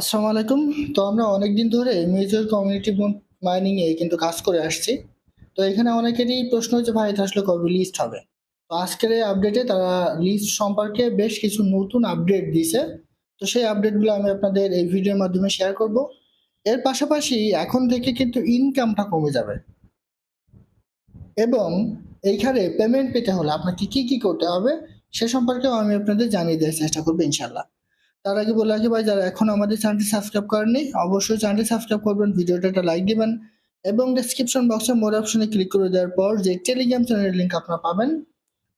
আসসালামু আলাইকুম। তো আমরা অনেকদিন ধরে মেজর কমিউনিটি বোন্ড মাইনিং এ কিন্তু কাজ করে আসছি। তো এখানে অনেকেরই প্রশ্ন হচ্ছে ভাই এটা আসলে কবে লিস্ট হবে? তো আজকের এই আপডেটে তারা লিস্ট সম্পর্কে বেশ কিছু নতুন আপডেট দিছে। তো সেই আপডেটগুলো আমি আপনাদের এই ভিডিওর মাধ্যমে শেয়ার করব। এর পাশাপাশি এখন থেকে কিন্তু ইনকামটা কমে যাবে। এবং এইখানে পেমেন্ট পেতে হলে আপনাকে কি, কি করতে হবে সে সম্পর্কেও আমি আপনাদের জানিয়ে দেওয়ার চেষ্টা করব ইনশাআল্লাহ। তার আগে বলে রাখি ভাই, যারা এখন আমাদের চ্যানেলটি সাবস্ক্রাইব করেননি, অবশ্যই চ্যানেলটি সাবস্ক্রাইব করবেন, ভিডিওটা একটা লাইক দিবেন, এবং ডেসক্রিপশন বক্সে মোর অপশনে ক্লিক করে দেওয়ার পর যে টেলিগ্রাম চ্যানেলের লিঙ্ক আপনারা পাবেন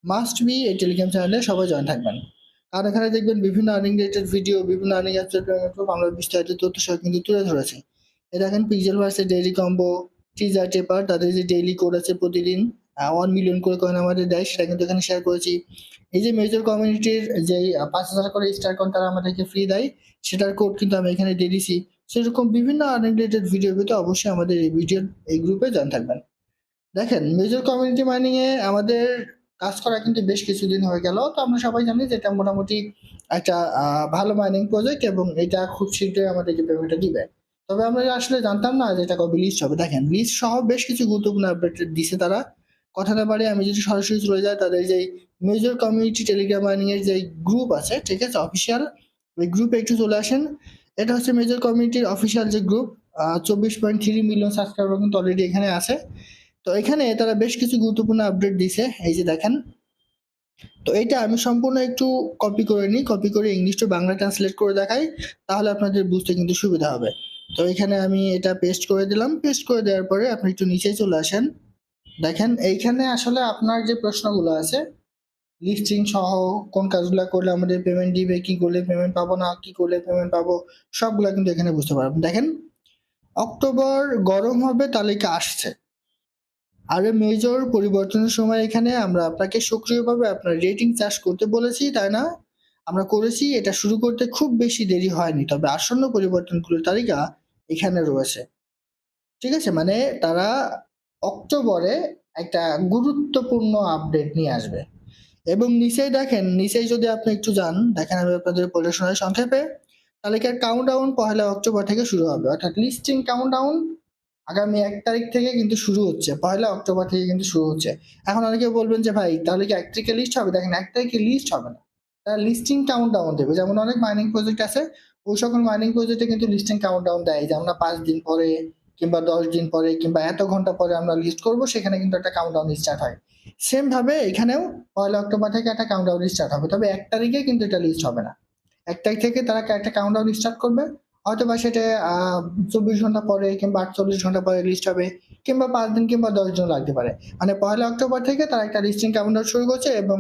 মাস্ট বি এই টেলিগ্রাম চ্যানেলে সবাই জয়েন থাকবেন। আর এখানে দেখবেন বিভিন্ন আর্নিং রিলেটেড ভিডিও বিভিন্ন আর্নিং অ্যাপসের আমরা বিস্তারিত তথ্য সহ কিন্তু তুলে ধরেছি। এ দেখেন পিক্সেল ভার্সের ডেইলি কম্বো টিজার টেপার তাদের যে ডেইলি কোড আছে প্রতিদিন ওয়ান মিলিয়ন করে কয়েন আমাদের দেয়, সেটা কিন্তু এখানে শেয়ার করেছি। এই যে মেজর কমিউনিটির যে পাঁচ হাজার করে স্টার কয়েন তারা আমাদেরকে ফ্রি দেয়, সেটার কোড কিন্তু আমি এখানে দিয়ে দিছি। সেরকম বিভিন্ন আর্নিং রিলেটেড ভিডিও পেতে অবশ্যই আমাদের এই ভিডিওর এই গ্রুপে জয়েন থাকবেন। দেখেন মেজর কমিউনিটি মাইনিং এ আমাদের কাজ করা কিন্তু বেশ কিছুদিন হয়ে গেল। তো আমরা সবাই জানি যে এটা মোটামুটি একটা ভালো মাইনিং প্রজেক্ট এবং এটা খুব শীঘ্রই আমাদেরকে পেমেন্টটা দিবে। তবে আমরা আসলে জানতাম না যে এটা কবে লিস্ট হবে। দেখেন লিস্ট সহ বেশ কিছু গুরুত্বপূর্ণ আপডেট দিছে তারা। কথা না পারে আমি যদি সরাসরি চলে যাই তাদের যে মেজর কমিউনিটি টেলিগ্রাম এর যে গ্রুপ আছে, ঠিক আছে অফিসিয়াল ওই গ্রুপে একটু চলে আসেন। এটা হচ্ছে মেজর কমিউনিটির অফিসিয়াল যে গ্রুপ চব্বিশ পয়েন্ট থ্রি মিলিয়ন সাবস্ক্রাইবার কিন্তু অলরেডি এখানে আছে। তো এখানে তারা বেশ কিছু গুরুত্বপূর্ণ আপডেট দিছে, এই যে দেখেন। তো এইটা আমি সম্পূর্ণ একটু কপি করে নিই কপি করে ইংলিশ টু বাংলা ট্রান্সলেট করে দেখাই, তাহলে আপনাদের বুঝতে কিন্তু সুবিধা হবে। তো এখানে আমি এটা পেস্ট করে দিলাম পেস্ট করে দেওয়ার পরে আপনি একটু নিচে চলে আসেন। দেখেন, এইখানে আসলে আপনার যে প্রশ্নগুলো আছে লিস্টিং সহ কোন কাজগুলো করলে আমাদের পেমেন্ট দিবে, কি করলে পেমেন্ট পাবো না, কি করলে পেমেন্ট পাবো, সবগুলো কিন্তু এখানে বুঝতে পারবেন। দেখেন, অক্টোবর গরম হবে, তালিকা আসছে। আর মেজর পরিবর্তনের সময় এখানে আমরা আপনাকে সক্রিয়ভাবে আপনার রেটিং চার্জ করতে বলেছি, তাই না? আমরা করেছি, এটা শুরু করতে খুব বেশি দেরি হয়নি, তবে আসন্ন পরিবর্তনগুলোর তালিকা এখানে রয়েছে। ঠিক আছে? মানে তারা অক্টোবরে একটা গুরুত্বপূর্ণ আপডেট নিয়ে আসবে। এবং নিচেই দেখেন, নিচেই যদি আপনি একটু যান, দেখেন আমি আপনাদের বলে শোনাই সংক্ষেপে তালিকার কাউন্টডাউন পহেলা অক্টোবর থেকে শুরু হবে? অর্থাৎ লিস্টিং কাউন্টডাউন আগামী এক তারিখ থেকে কিন্তু শুরু হচ্ছে, পহেলা অক্টোবর থেকে কিন্তু শুরু হচ্ছে। এখন অনেকে বলবেন যে, ভাই, তাহলে কি এক তারিখে লিস্ট হবে? দেখেন, এক তারিখে লিস্ট হবে না। তারা লিস্টিং কাউন্টডাউন দেবে। যেমন অনেক মাইনিং প্রজেক্ট আছে, ওই সকল মাইনিং প্রজেক্টে কিন্তু লিস্টিং কাউন্টডাউন দেয়। যে আমরা পাঁচ দিন পরে কিংবা দশ দিন পরে কিংবা এত ঘণ্টা পরে আমরা লিস্ট করব, সেখানে কিন্তু একটা কাউন্টডাউন স্টার্ট হয়। সেম ভাবে এখানেও পয়লা অক্টোবর থেকে একটা কাউন্টডাউন স্টার্ট হবে, তবে এক তারিখে কিন্তু এটা লিস্ট হবে না। এক তারিখ থেকে তারা একটা কাউন্টডাউন স্টার্ট করবে হয়তো বা সেটা চব্বিশ ঘণ্টা পরে কিংবা আটচল্লিশ ঘণ্টা পরে লিস্ট হবে, কিংবা পাঁচ দিন কিংবা দশ দিন লাগতে পারে। মানে পয়লা অক্টোবর থেকে তারা একটা লিস্টিং কাউন্টডাউন শুরু করছে এবং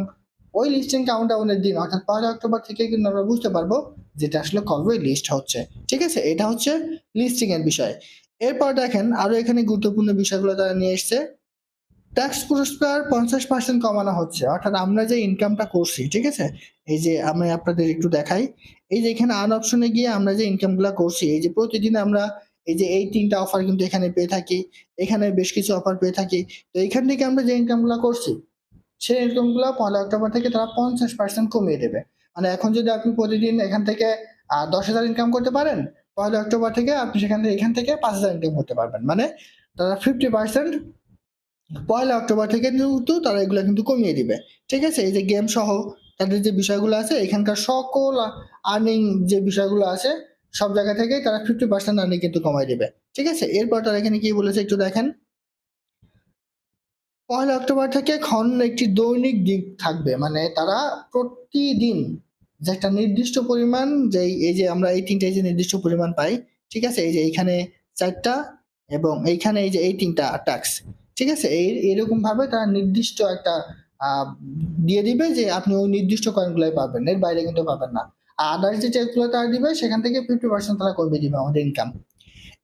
ওই লিস্টিং কাউন্টডাউনের দিন, অর্থাৎ পয়লা অক্টোবর থেকে কিন্তু আমরা বুঝতে পারব যেটা আসলে কবে লিস্ট হচ্ছে। ঠিক আছে? এটা হচ্ছে লিস্টিং এর বিষয়। এরপর দেখেন আরও এখানে গুরুত্বপূর্ণ বিষয়গুলো তারা নিয়ে এসছে। ট্যাক্স পুরস্কার পঞ্চাশ পার্সেন্ট কমানো হচ্ছে। অর্থাৎ আমরা যে ইনকামটা করছি, ঠিক আছে? এই যে আমি আপনাদের একটু দেখাই। এই যে এখানে আন অপশনে গিয়ে আমরা যে ইনকামগুলো করছি, এই যে প্রতিদিন আমরা এই যে এই তিনটা অফার কিন্তু এখানে পেয়ে থাকি। এখানে বেশ কিছু অফার পেয়ে থাকি। তো এখান থেকে আমরা যে ইনকামগুলো করছি, সেই ইনকামগুলো পয়লা অক্টোবর থেকে তারা পঞ্চাশ পার্সেন্ট কমিয়ে দেবে। মানে এখন যদি আপনি প্রতিদিন এখান থেকে দশ হাজার ইনকাম করতে পারেন পয়লা অক্টোবর থেকে আপনি সেখান থেকে, এখান থেকে পাঁচ হাজার ইনকাম করতে পারবেন। মানে তারা ফিফটি পার্সেন্ট পয়লা অক্টোবর থেকে কিন্তু তারা এগুলো কিন্তু কমিয়ে দিবে। ঠিক আছে? এই যে গেম সহ তাদের যে বিষয়গুলো আছে, এখানকার সকল আর্নিং যে বিষয়গুলো আছে, সব জায়গা থেকে তারা ফিফটি পার্সেন্ট আর্নিং কিন্তু কমাই দেবে। ঠিক আছে? এরপর তারা এখানে কি বলেছে একটু দেখেন। পয়লা অক্টোবর থেকে খন একটি দৈনিক দিক থাকবে। মানে তারা প্রতিদিন যে একটা নির্দিষ্ট পরিমাণ যে এই যে আমরা এই তিনটা যে নির্দিষ্ট পরিমাণ পাই, ঠিক আছে? এই যে এইখানে চারটা এবং এইখানে এই যে এই তিনটা ট্যাক্স ঠিক আছে? এই এরকম ভাবে তারা নির্দিষ্ট একটা দিয়ে দিবে যে আপনি ওই নির্দিষ্ট কয়েনগুলাই পাবেন, এর বাইরে কিন্তু পাবেন না। আর আদার্স যে ট্যাক্সগুলো তারা দিবে, সেখান থেকে ফিফটি পার্সেন্ট তারা কমিয়ে দিবে আমাদের ইনকাম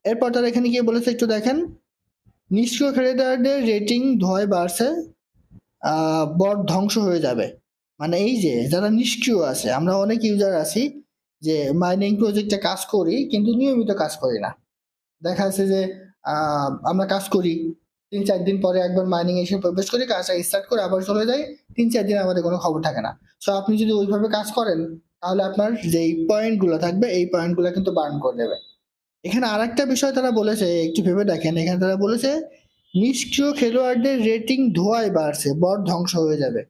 এরপর তারা এখানে গিয়ে বলেছে, একটু দেখেন। নিষ্ক্রিয় ক্রেডিটারদের রেটিং ধয় বাড়ছে বট ধ্বংস হয়ে যাবে। মানে এই যে যারা নিষ্ক্রিয় আছে, আমরা অনেক ইউজার আছি যে মাইনিং প্রজেক্টে কাজ করি কিন্তু নিয়মিত কাজ করি না। দেখা যাচ্ছে যে আমরা কাজ করি, তিন চার দিন পরে একবার মাইনিং এসে প্রবেশ করি কাজটা স্টার্ট করে আবার চলে যাই, তিন চার দিন আমাদের কোনো খবর থাকে না। সো আপনি যদি ওইভাবে কাজ করেন, তাহলে আপনার যেই পয়েন্টগুলো থাকবে, এই পয়েন্টগুলো কিন্তু বার্ন করে দেবে। এখানে আরেকটা বিষয় তারা বলেছে, একটু ভেবে দেখেন, এখানে তারা বলেছে, নিষ্ক্রিয় খেলোয়াড়দের রেটিং ধোয়ায় বাড়ছে বট ধ্বংস হয়ে যাবে।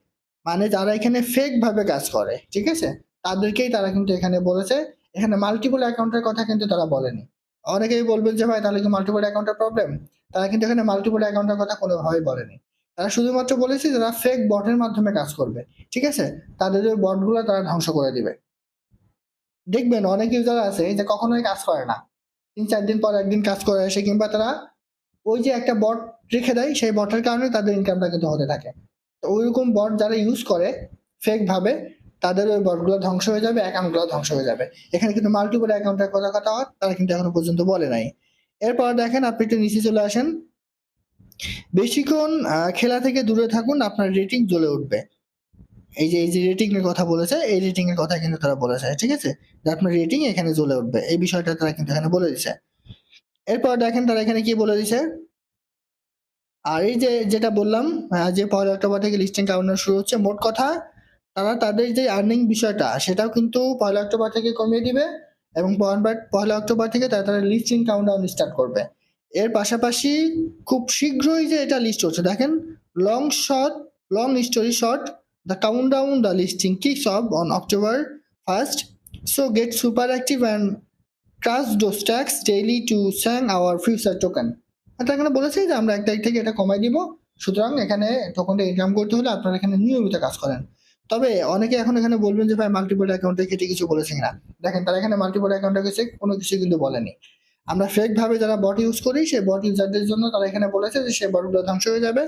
মানে যারা এখানে ফেক ভাবে কাজ করে, ঠিক আছে? তাদেরকেই তারা কিন্তু এখানে বলেছে। এখানে মাল্টিপল অ্যাকাউন্টের কথা কিন্তু তারা বলেনি। অনেকেই বলবেন যে, ভাই, তাহলে কি মাল্টিপল অ্যাকাউন্টের প্রবলেম তারা কিন্তু এখানে মাল্টিপল অ্যাকাউন্টের কথা কোনোভাবেই বলেনি। তারা শুধুমাত্র বলেছে যারা ফেক বটের মাধ্যমে কাজ করবে। ঠিক আছে? তাদের ওই বটগুলো তারা ধ্বংস করে দিবে। দেখবেন অনেক ইউজার আছে যে, কখনোই কাজ করে না। তিন চার দিন পর একদিন কাজ করে আসে, কিংবা তারা ওই যে একটা বট রেখে দেয়, সেই বটের কারণে তাদের ইনকামটা কিন্তু হতে থাকে। ওইরকম বট যারা ইউজ করে ফেক ভাবে, তাদের ওই বটগুলো ধ্বংস হয়ে যাবে অ্যাকাউন্টগুলো ধ্বংস হয়ে যাবে। এখানে কিন্তু মাল্টিপল অ্যাকাউন্টের কথা কথা তারা কিন্তু এখনও পর্যন্ত বলে নাই। এরপর দেখেন, আপনি একটু নিচে চলে আসেন। বেশিক্ষণ খেলা থেকে দূরে থাকুন, আপনার রেটিং জ্বলে উঠবে। এই যে এই যে রেটিং এর কথা বলেছে, এই রেটিং এর কথা কিন্তু তারা বলেছে, ঠিক আছে? যে আপনার রেটিং এখানে জ্বলে উঠবে। এই বিষয়টা তারা কিন্তু এখানে বলে দিছে। এরপর দেখেন, তারা এখানে কি বলে দিছে? আর এই যে যেটা বললাম আহ, যে পয়লা অক্টোবর থেকে লিস্টিং কাউন্টার শুরু হচ্ছে মোট কথা তারা তাদের যে আর্নিং বিষয়টা সেটাও কিন্তু পয়লা অক্টোবর থেকে কমিয়ে দিবে এবং পয়লা- অক্টোবর থেকে তারা তারা লিস্টিং কাউন্টডাউন স্টার্ট করবে। এর পাশাপাশি খুব শীঘ্রই যে এটা লিস্ট হচ্ছে দেখেন long short long story short the countdown the listing kicks off on October first so get super active and trust though stacks daily to sang our future token এটা এখানে বলেছে যে আমরা এক তারিখ থেকে এটা কমাই দিব। সুতরাং এখানে টোকনটা ইনকাম করতে হলে আপনারা এখানে নিয়মিত কাজ করেন। তবে অনেকে এখন এখানে বলবেন যে, ভাই মাল্টিপল অ্যাকাউন্টে কেটে কিছু বলেছে কিনা? দেখেন, তারা এখানে মাল্টিপল অ্যাকাউন্টে গেছে, কোনো কিছু কিন্তু বলেনি। আমরা ফেক ভাবে যারা বট ইউজ করি, সেই বট ইউজারদের জন্য তারা এখানে বলেছে যে, সেই বটগুলো ধ্বংস হয়ে যাবে।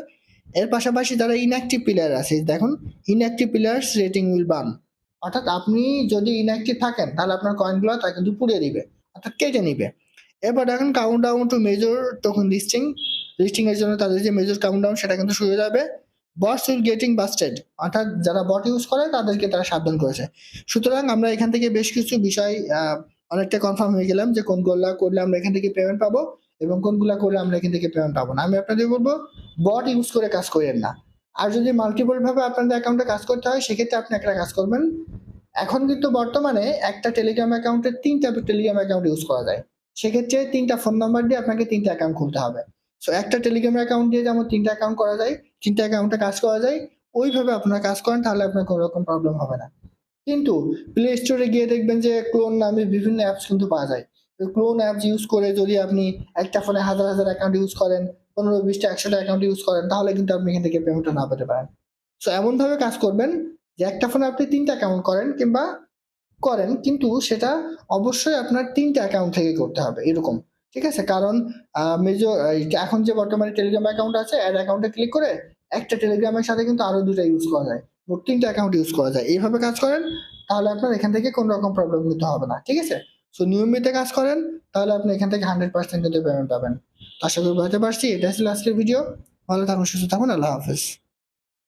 এর পাশাপাশি যারা ইনঅ্যাক্টিভ প্লেয়ার আছে, দেখুন inactive players rating will ban অর্থাৎ আপনি যদি ইনঅ্যাক্টিভ থাকেন, তাহলে আপনার কয়েনগুলো তা কিন্তু পুড়িয়ে দিবে, অর্থাৎ কেটে নিবে। এরপর দেখেন countdown to major token listing listing এর জন্য তাদের যে মেজর কাউন্ট ডাউন সেটা কিন্তু শুরু হয়ে যাবে। বটস উইল গেটিং বাস্টেড অর্থাৎ যারা বট ইউজ করে তাদেরকে তারা সাবধান করেছে। সুতরাং আমরা এখান থেকে বেশ কিছু বিষয় অনেকটা কনফার্ম হয়ে গেলাম যে কোনগুলা করলে আমরা এখান থেকে পেমেন্ট পাবো এবং কোনগুলা করলে আমরা এখান থেকে পেমেন্ট পাবো না। আমি আপনাদের বলব বট ইউজ করে কাজ করেন না। আর যদি মাল্টিপল ভাবে আপনাদের অ্যাকাউন্টে কাজ করতে হয়, সেক্ষেত্রে আপনি একটা কাজ করবেন। এখন কিন্তু বর্তমানে একটা টেলিগ্রাম অ্যাকাউন্টে তিনটা টেলিগ্রাম অ্যাকাউন্ট ইউজ করা যায়। সেক্ষেত্রে তিনটা ফোন নাম্বার দিয়ে আপনাকে তিনটা অ্যাকাউন্ট খুলতে হবে। সো একটা টেলিগ্রাম অ্যাকাউন্ট দিয়ে যেমন তিনটা অ্যাকাউন্ট করা যায়, তিনটা অ্যাকাউন্টে কাজ করা যায়, ওইভাবে আপনারা কাজ করেন, তাহলে আপনার কোনো রকম প্রবলেম হবে না। কিন্তু প্লে স্টোরে গিয়ে দেখবেন যে ক্লোন নামে বিভিন্ন অ্যাপস কিন্তু পাওয়া যায়। ক্লোন অ্যাপস ইউজ করে যদি আপনি একটা ফোনে হাজার হাজার অ্যাকাউন্ট ইউজ করেন, পনেরো বিশটা একশোটা অ্যাকাউন্ট ইউজ করেন, তাহলে কিন্তু আপনি এখান থেকে পেমেন্টটা না পেতে পারেন। সো এমনভাবে কাজ করবেন যে একটা ফোনে আপনি তিনটা অ্যাকাউন্ট করেন কিংবা করেন, কিন্তু সেটা অবশ্যই আপনার তিনটা অ্যাকাউন্ট থেকে করতে হবে, এরকম। ঠিক আছে? কারণ মেজর এখন যে বর্তমানে টেলিগ্রাম অ্যাকাউন্ট আছে অ্যাড অ্যাকাউন্টে ক্লিক করে একটা টেলিগ্রামের সাথে কিন্তু আরও দুটা ইউজ করা যায়। মোট তিনটা অ্যাকাউন্ট ইউজ করা যায়। এইভাবে কাজ করেন, তাহলে আপনার এখান থেকে কোনো রকম প্রবলেম কিন্তু হবে না। ঠিক আছে? সো নিয়মিত কাজ করেন, তাহলে আপনি এখান থেকে হান্ড্রেড পার্সেন্ট পেমেন্ট পাবেন। আশা করি বুঝতে পারছি। এটা ছিল আজকের ভিডিও ভালো থাকুন, সুস্থ থাকুন। আল্লাহ হাফেজ।